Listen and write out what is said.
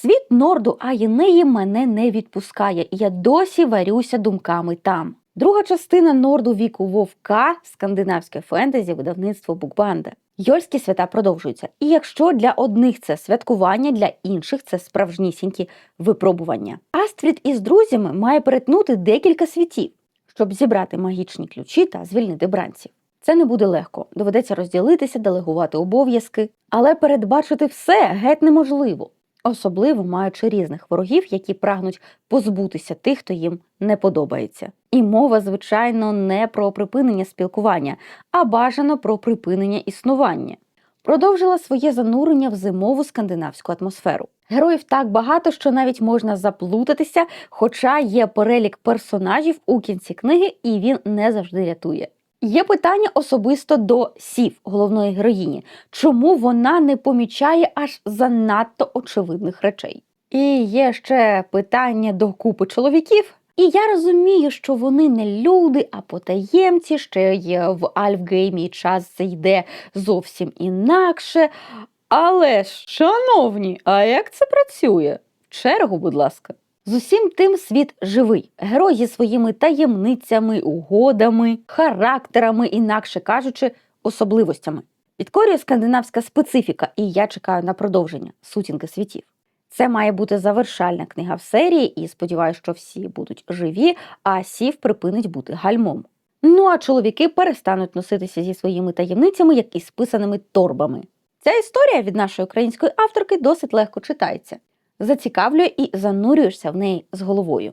Світ Норду Аєнеї мене не відпускає, і я досі варюся думками там. Друга частина Норду віку Вовка, скандинавське фентезі, видавництво Букбанда. Йольські свята продовжуються. І якщо для одних це святкування, для інших це справжнісінькі випробування. Астрід із друзями має перетнути декілька світів, щоб зібрати магічні ключі та звільнити бранців. Це не буде легко, доведеться розділитися, делегувати обов'язки, але передбачити все геть неможливо, особливо маючи різних ворогів, які прагнуть позбутися тих, хто їм не подобається. І мова, звичайно, не про припинення спілкування, а бажано про припинення існування. Продовжила своє занурення в зимову скандинавську атмосферу. Героїв так багато, що навіть можна заплутатися, хоча є перелік персонажів у кінці книги, і він не завжди рятує. Є питання особисто до Сів, головної героїні, чому вона не помічає аж занадто очевидних речей. І є ще питання до купи чоловіків. І я розумію, що вони не люди, а потаємці, ще й в Альфгеймі час йде зовсім інакше. Але ж, шановні, а як це працює? В чергу, будь ласка. З усім тим світ живий. Герой зі своїми таємницями, угодами, характерами, інакше кажучи, особливостями. Підкорює скандинавська специфіка, і я чекаю на продовження сутінки світів. Це має бути завершальна книга в серії, і сподіваюся, що всі будуть живі, а сів припинить бути гальмом. Ну а чоловіки перестануть носитися зі своїми таємницями, як із списаними торбами. Ця історія від нашої української авторки досить легко читається. Зацікавлює і занурюєшся в неї з головою.